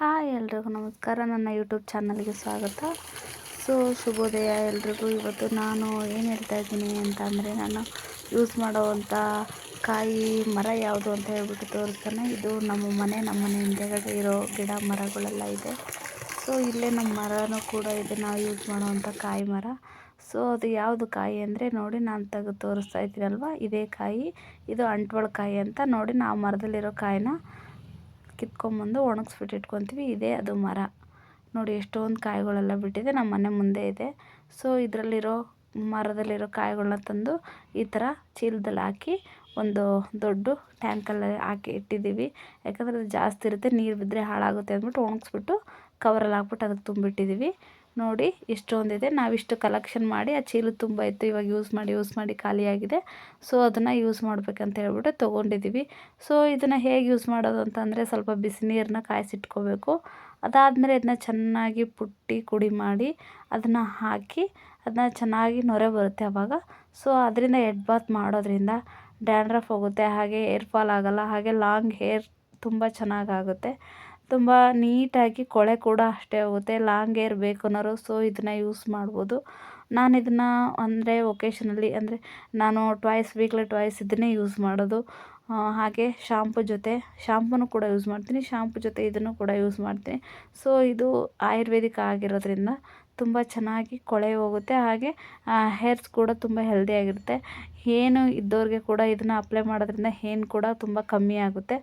Hi ಎಲ್ರಿಗೂ ನಮಸ್ಕಾರ. ನನ್ನ ಯೂಟ್ಯೂಬ್ ಚಾನಲ್ಗೆ ಸ್ವಾಗತ. ಸೊ, ಶುಭೋದಯ ಎಲ್ರಿಗೂ. ಇವತ್ತು ನಾನು ಏನು ಹೇಳ್ತಾ ಇದ್ದೀನಿ ಅಂತ ಅಂದರೆ ನಾನು ಯೂಸ್ ಮಾಡೋವಂಥ ಕಾಯಿ ಮರ ಯಾವುದು ಅಂತ ಹೇಳ್ಬಿಟ್ಟು ತೋರಿಸ್ತಾನೆ. ಇದು ನಮ್ಮ ಮನೆ. ನಮ್ಮ ಮನೆ ಹಿಂದೆಗಡೆ ಇರೋ ಗಿಡ ಮರಗಳೆಲ್ಲ ಇದೆ. ಸೊ, ಇಲ್ಲೇ ನಮ್ಮ ಮರನೂ ಕೂಡ ಇದೆ. ನಾವು ಯೂಸ್ ಮಾಡೋವಂಥ ಕಾಯಿ ಮರ. ಸೊ, ಅದು ಯಾವುದು ಕಾಯಿ ಅಂದರೆ, ನೋಡಿ ನಾನು ತೆಗೆದು ತೋರಿಸ್ತಾ ಇದ್ದೀನಲ್ವ? ಇದೇ ಕಾಯಿ. ಇದು ಅಂಟ್ವಳ ಕಾಯಿ ಅಂತ. ನೋಡಿ, ನಾವು ಮರದಲ್ಲಿರೋ ಕಾಯಿನ ಕಿತ್ಕೊಂಬಂದು ಒಣಗಿಸ್ಬಿಟ್ಟು ಇಟ್ಕೊತೀವಿ. ಇದೇ ಅದು ಮರ. ನೋಡಿ, ಎಷ್ಟೊಂದು ಕಾಯಿಗಳೆಲ್ಲ ಬಿಟ್ಟಿದೆ. ನಮ್ಮ ಮನೆ ಮುಂದೆ ಇದೆ. ಸೊ, ಇದರಲ್ಲಿರೋ ಮರದಲ್ಲಿರೋ ಕಾಯಿಗಳನ್ನ ತಂದು ಈ ಥರ ಚೀಲದಲ್ಲಿ ಹಾಕಿ ಒಂದು ದೊಡ್ಡ ಟ್ಯಾಂಕಲ್ಲಿ ಹಾಕಿ ಇಟ್ಟಿದ್ದೀವಿ. ಯಾಕಂದರೆ ಅದು ಜಾಸ್ತಿ ಇರುತ್ತೆ. ನೀರು ಬಿದ್ದರೆ ಹಾಳಾಗುತ್ತೆ ಅಂದ್ಬಿಟ್ಟು ಒಣಗಿಸ್ಬಿಟ್ಟು ಕವರಲ್ಲಿ ಹಾಕ್ಬಿಟ್ಟು ಅದಕ್ಕೆ ತುಂಬಿಟ್ಟಿದ್ದೀವಿ. ನೋಡಿ ಇಷ್ಟೊಂದಿದೆ ನಾವಿಷ್ಟು ಕಲೆಕ್ಷನ್ ಮಾಡಿ ಆ ಚೀಲ ತುಂಬ ಇತ್ತು ಇವಾಗ ಯೂಸ್ ಮಾಡಿ ಯೂಸ್ ಮಾಡಿ ಖಾಲಿಯಾಗಿದೆ ಸೊ ಅದನ್ನು ಯೂಸ್ ಮಾಡಬೇಕಂತ ಹೇಳ್ಬಿಟ್ಟು ತೊಗೊಂಡಿದ್ದೀವಿ ಸೊ ಇದನ್ನು ಹೇಗೆ ಯೂಸ್ ಮಾಡೋದು ಅಂತಂದರೆ ಸ್ವಲ್ಪ ಬಿಸಿ ನೀರನ್ನ ಕಾಯಿಸಿಟ್ಕೋಬೇಕು. ಅದಾದಮೇಲೆ ಇದನ್ನ ಚೆನ್ನಾಗಿ ಪುಟ್ಟಿ ಕುಡಿ ಮಾಡಿ ಅದನ್ನು ಹಾಕಿ ಅದನ್ನ ಚೆನ್ನಾಗಿ ನೊರೆ ಬರುತ್ತೆ ಆವಾಗ ಸೊ ಅದರಿಂದ ಹೆಡ್ ಬಾತ್ ಮಾಡೋದ್ರಿಂದ ಡ್ಯಾಂಡ್ರಫ್ ಹೋಗುತ್ತೆ, ಹಾಗೆ ಏರ್ ಫಾಲ್ ಆಗೋಲ್ಲ, ಹಾಗೆ ಲಾಂಗ್ ಹೇರ್ ತುಂಬ ಚೆನ್ನಾಗಾಗುತ್ತೆ. ತುಂಬ ನೀಟಾಗಿ ಕೊಳೆ ಕೂಡ ಅಷ್ಟೇ ಹೋಗುತ್ತೆ. ಲಾಂಗ್ ಏರ್ ಬೇಕು ಅನ್ನೋರು ಸೊ ಇದನ್ನು ಯೂಸ್ ಮಾಡ್ಬೋದು. ನಾನು ಇದನ್ನು ಅಂದರೆ ಒಕೇಶನಲ್ಲಿ ಅಂದರೆ ನಾನು ಟ್ವಾಯ್ಸ್ ವೀಕ್ಲಿ ಟ್ವಾಯ್ಸ್ ಇದನ್ನೇ ಯೂಸ್ ಮಾಡೋದು. ಹಾಗೆ ಶಾಂಪು ಜೊತೆ ಶಾಂಪೂನು ಕೂಡ ಯೂಸ್ ಮಾಡ್ತೀನಿ. ಶಾಂಪು ಜೊತೆ ಇದನ್ನು ಕೂಡ ಯೂಸ್ ಮಾಡ್ತೀನಿ. ಸೊ ಇದು ಆಯುರ್ವೇದಿಕ್ ಆಗಿರೋದ್ರಿಂದ ತುಂಬ ಚೆನ್ನಾಗಿ ಕೊಳೆ ಹೋಗುತ್ತೆ. ಹಾಗೆ ಹೇರ್ಸ್ ಕೂಡ ತುಂಬ ಹೆಲ್ದಿಯಾಗಿರುತ್ತೆ ಏನು ಇದ್ದವ್ರಿಗೆ ಕೂಡ ಇದನ್ನು ಅಪ್ಲೈ ಮಾಡೋದ್ರಿಂದ ಹೇನ್ ಕೂಡ ತುಂಬ ಕಮ್ಮಿ ಆಗುತ್ತೆ.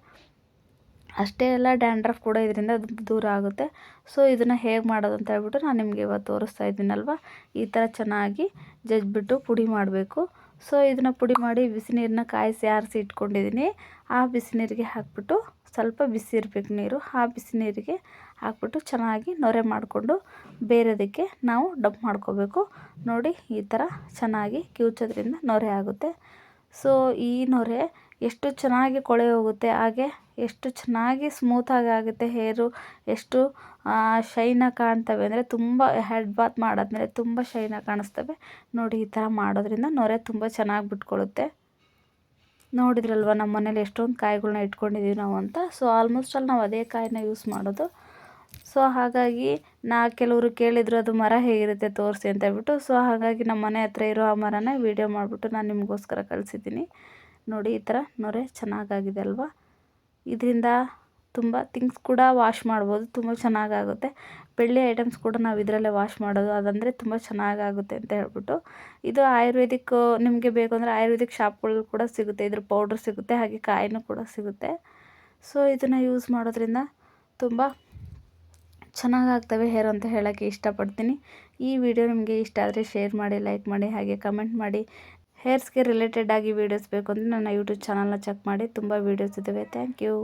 ಅಷ್ಟೇ ಅಲ್ಲ ಡ್ಯಾಂಡ್ರಫ್ ಕೂಡ ಇದರಿಂದ ದೂರ ಆಗುತ್ತೆ. ಸೊ ಇದನ್ನು ಹೇಗೆ ಮಾಡೋದು ಅಂತ ಹೇಳ್ಬಿಟ್ಟು ನಾನು ನಿಮಗೆ ಇವತ್ತು ತೋರಿಸ್ತಾ ಇದ್ದೀನಲ್ವ? ಈ ಥರ ಚೆನ್ನಾಗಿ ಜಜ್ಜಿಬಿಟ್ಟು ಪುಡಿ ಮಾಡಬೇಕು. ಸೊ ಇದನ್ನು ಪುಡಿ ಮಾಡಿ ಬಿಸಿ ನೀರನ್ನ ಕಾಯಿಸಿ ಆರಿಸಿ ಇಟ್ಕೊಂಡಿದ್ದೀನಿ ಆ ಬಿಸಿ ನೀರಿಗೆ ಹಾಕ್ಬಿಟ್ಟು ಸ್ವಲ್ಪ ಬಿಸಿ ಇರಬೇಕು ನೀರು. ಆ ಬಿಸಿ ನೀರಿಗೆ ಹಾಕ್ಬಿಟ್ಟು ಚೆನ್ನಾಗಿ ನೊರೆ ಮಾಡಿಕೊಂಡು ಬೇರೆದಕ್ಕೆ ನಾವು ಡಬ್ ಮಾಡ್ಕೋಬೇಕು. ನೋಡಿ, ಈ ಥರ ಚೆನ್ನಾಗಿ ಕಿವುಚೋದ್ರಿಂದ ನೊರೆ ಆಗುತ್ತೆ. ಸೊ ಈ ನೊರೆ ಎಷ್ಟು ಚೆನ್ನಾಗಿ ಕೊಳೆ ಹೋಗುತ್ತೆ ಹಾಗೆ ಎಷ್ಟು ಚೆನ್ನಾಗಿ ಸ್ಮೂತಾಗಿ ಆಗುತ್ತೆ ಹೇರು ಎಷ್ಟು ಶೈನಾಗಿ ಕಾಣ್ತವೆ ಅಂದರೆ ತುಂಬ ಹೆಡ್ ಬಾತ್ ಮಾಡಿದ್ಮೇಲೆ ತುಂಬ ಶೈನಾಗಿ ಕಾಣಿಸ್ತವೆ. ನೋಡಿ ಈ ಥರ ಮಾಡೋದ್ರಿಂದ ನೊರೆ ತುಂಬ ಚೆನ್ನಾಗಿ ಬಿಟ್ಕೊಳ್ಳುತ್ತೆ ನೋಡಿದ್ರಲ್ವ ನಮ್ಮ ಮನೇಲಿ ಎಷ್ಟೊಂದು ಕಾಯಿಗಳನ್ನ ಇಟ್ಕೊಂಡಿದ್ದೀವಿ ನಾವು ಅಂತ. ಸೊ ಆಲ್ಮೋಸ್ಟ್ ಅಲ್ಲಿ ನಾವು ಅದೇ ಕಾಯಿನ ಯೂಸ್ ಮಾಡೋದು. ಸೊ ಹಾಗಾಗಿ ನಾ ಕೆಲವರು ಕೇಳಿದ್ರು ಅದು ಮರ ಹೇಗಿರುತ್ತೆ ತೋರಿಸಿ ಅಂತ ಹೇಳ್ಬಿಟ್ಟು. ಸೊ ಹಾಗಾಗಿ ನಮ್ಮ ಮನೆ ಹತ್ರ ಇರೋ ಆ ಮರನ ವೀಡಿಯೋ ಮಾಡಿಬಿಟ್ಟು ನಾನು ನಿಮಗೋಸ್ಕರ ಕಳಿಸಿದ್ದೀನಿ. ನೋಡಿ ಈ ಥರ ನೊರೆ ಚೆನ್ನಾಗಾಗಿದೆ ಅಲ್ವಾ? ಇದರಿಂದ ತುಂಬ ಥಿಂಗ್ಸ್ ಕೂಡ ವಾಶ್ ಮಾಡ್ಬೋದು, ತುಂಬ ಚೆನ್ನಾಗಾಗುತ್ತೆ. ಬೆಳ್ಳಿ ಐಟಮ್ಸ್ ಕೂಡ ನಾವು ಇದರಲ್ಲೇ ವಾಶ್ ಮಾಡೋದು, ಅದಂದರೆ ತುಂಬ ಚೆನ್ನಾಗಾಗುತ್ತೆ ಅಂತ ಹೇಳ್ಬಿಟ್ಟು. ಇದು ಆಯುರ್ವೇದಿಕ್, ನಿಮಗೆ ಬೇಕು ಅಂದರೆ ಆಯುರ್ವೇದಿಕ್ ಶಾಪ್ಗಳು ಕೂಡ ಸಿಗುತ್ತೆ, ಇದ್ರ ಪೌಡ್ರ್ ಸಿಗುತ್ತೆ, ಹಾಗೆ ಕಾಯಿನೂ ಕೂಡ ಸಿಗುತ್ತೆ. ಸೊ ಇದನ್ನು ಯೂಸ್ ಮಾಡೋದ್ರಿಂದ ತುಂಬ ಚೆನ್ನಾಗಾಗ್ತವೆ ಹೇರ್ ಅಂತ ಹೇಳೋಕ್ಕೆ ಇಷ್ಟಪಡ್ತೀನಿ. ಈ ವಿಡಿಯೋ ನಿಮಗೆ ಇಷ್ಟ ಆದರೆ ಶೇರ್ ಮಾಡಿ ಲೈಕ್ ಮಾಡಿ, ಹಾಗೆ ಕಮೆಂಟ್ ಮಾಡಿ. ಹೇರ್ಸ್ಗೆ ರಿಲೇಟೆಡ್ ಆಗಿ ವೀಡಿಯೋಸ್ ಬೇಕು ಅಂದರೆ ನನ್ನ ಯೂಟ್ಯೂಬ್ ಚಾನಲ್ನ ಚೆಕ್ ಮಾಡಿ, ತುಂಬ ವೀಡಿಯೋಸ್ ಇದ್ದಾವೆ ಥ್ಯಾಂಕ್ ಯು.